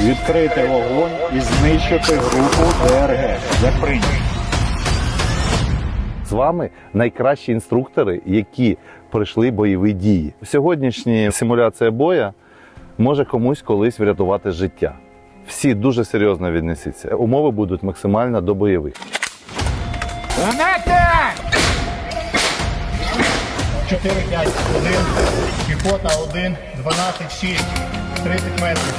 Відкрити вогонь і знищити групу ДРГ. Як прийнято. З вами найкращі інструктори, які пройшли бойові дії. Сьогоднішня симуляція боя може комусь колись врятувати життя. Всі дуже серйозно віднесіться. Умови будуть максимально до бойових. 4, 5, 1, піхота 1, 12, 6, 30 метрів.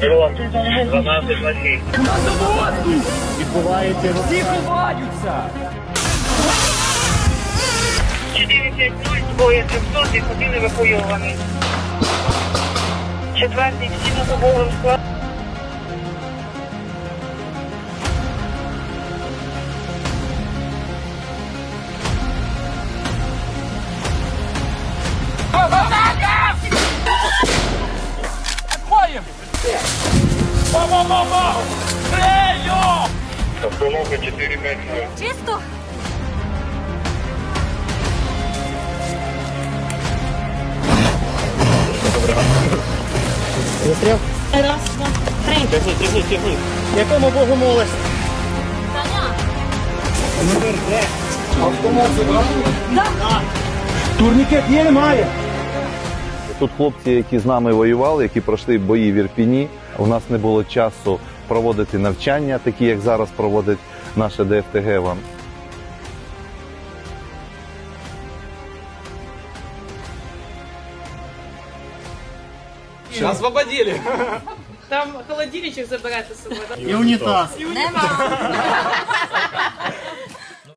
Дрон 12 на 6. Відбувається Всі ховаються! 450, двоє 700 і один евакуйований. Четвертий всі на особовим складом. Бо-бо-бо-бо! Стрелю! Обстановка 4 метри. Чисто? Раз, два, три. Якому Богу молиш? Таня. Турнікет є, немає. Тут хлопці, які з нами воювали, які пройшли бої в Ірпіні. У нас не було часу проводити навчання, такі як зараз проводить наше ДФТГ вам. Освободили! Там холодильничок забирайте з собою. І унітаз. Нема.